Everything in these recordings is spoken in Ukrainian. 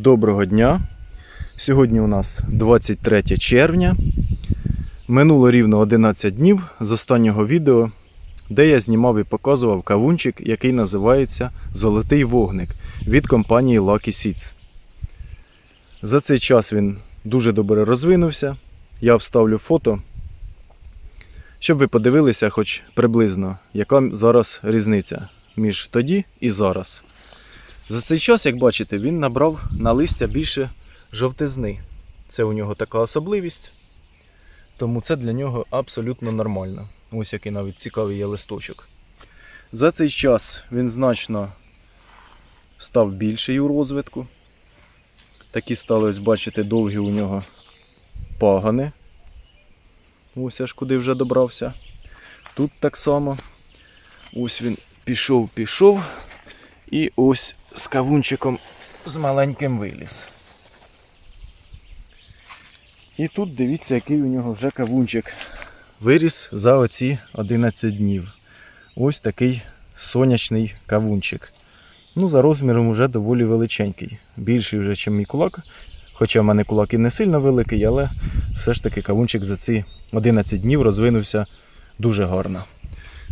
Доброго дня. Сьогодні у нас 23 червня. Минуло рівно 11 днів з останнього відео, де я знімав і показував кавунчик, який називається Золотий вогник від компанії Lucky Seeds. За цей час він дуже добре розвинувся. Я вставлю фото, щоб ви подивилися, хоч приблизно, яка зараз різниця між тоді і зараз. За цей час, як бачите, він набрав на листя більше жовтизни. Це у нього така особливість, тому це для нього абсолютно нормально. Ось який навіть цікавий є листочок. За цей час він значно став більший у розвитку. Такі стали, ось бачите, довгі у нього пагани. Ось аж куди вже добрався. Тут так само. Ось він пішов, пішов. І ось з кавунчиком з маленьким виліз. І тут дивіться, який у нього вже кавунчик виріс за оці 11 днів. Ось такий сонячний кавунчик. Ну, за розміром вже доволі величенький. Більший вже, ніж мій кулак. Хоча в мене кулак і не сильно великий, але все ж таки кавунчик за ці 11 днів розвинувся дуже гарно.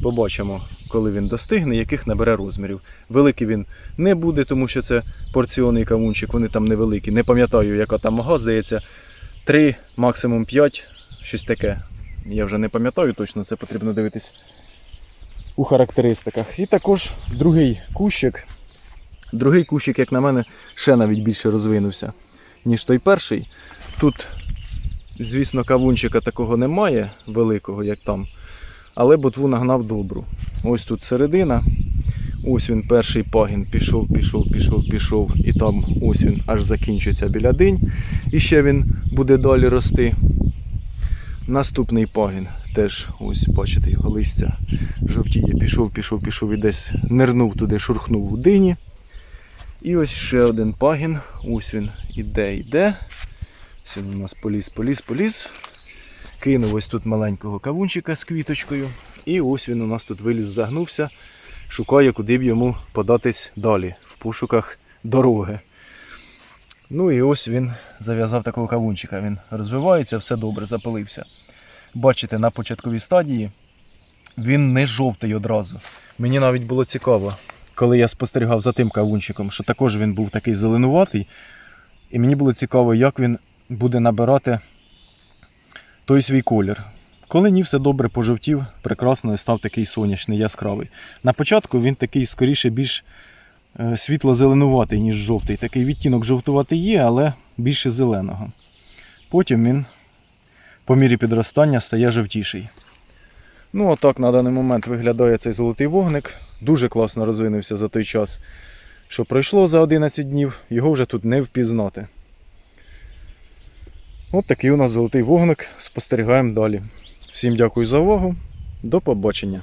Побачимо, коли він достигне, яких набере розмірів. Великий він не буде, тому що це порціонний кавунчик, вони там невеликі. Не пам'ятаю, яка там вага, здається, 3, максимум 5, щось таке. Я вже не пам'ятаю точно, це потрібно дивитись у характеристиках. І також другий кущик. Другий кущик, як на мене, ще навіть більше розвинувся, ніж той перший. Тут, звісно, кавунчика такого немає, великого, як там але ботву нагнав добру. Ось тут середина. Ось він перший пагін пішов, пішов, пішов, пішов. І там ось він аж закінчується біля день. І ще він буде далі рости. Наступний пагін теж, ось, бачите, його листя жовтіє, пішов, пішов, пішов і десь нирнув туди, шурхнув у дині. І ось ще один пагін. Ось він іде, йде. Ось він у нас поліз, поліз, поліз. Кинув ось тут маленького кавунчика з квіточкою. І ось він у нас тут виліз, загнувся, шукає, куди б йому податись далі в пошуках дороги. Ну і ось він зав'язав такого кавунчика. Він розвивається, все добре, запилився. Бачите, на початковій стадії він не жовтий одразу. Мені навіть було цікаво, коли я спостерігав за тим кавунчиком, що також він був такий зеленуватий. І мені було цікаво, як він буде набирати той свій колір. Коли ні, все добре пожовтів, прекрасно і став такий сонячний, яскравий. На початку він такий скоріше більш е, світло-зеленуватий, ніж жовтий. Такий відтінок жовтуватий є, але більше зеленого. Потім він по мірі підростання стає жовтіший. Ну, отак на даний момент виглядає цей золотий вогник. Дуже класно розвинувся за той час, що пройшло за 11 днів, його вже тут не впізнати. От такий у нас золотий вогник. Спостерігаємо далі. Всім дякую за увагу. До побачення.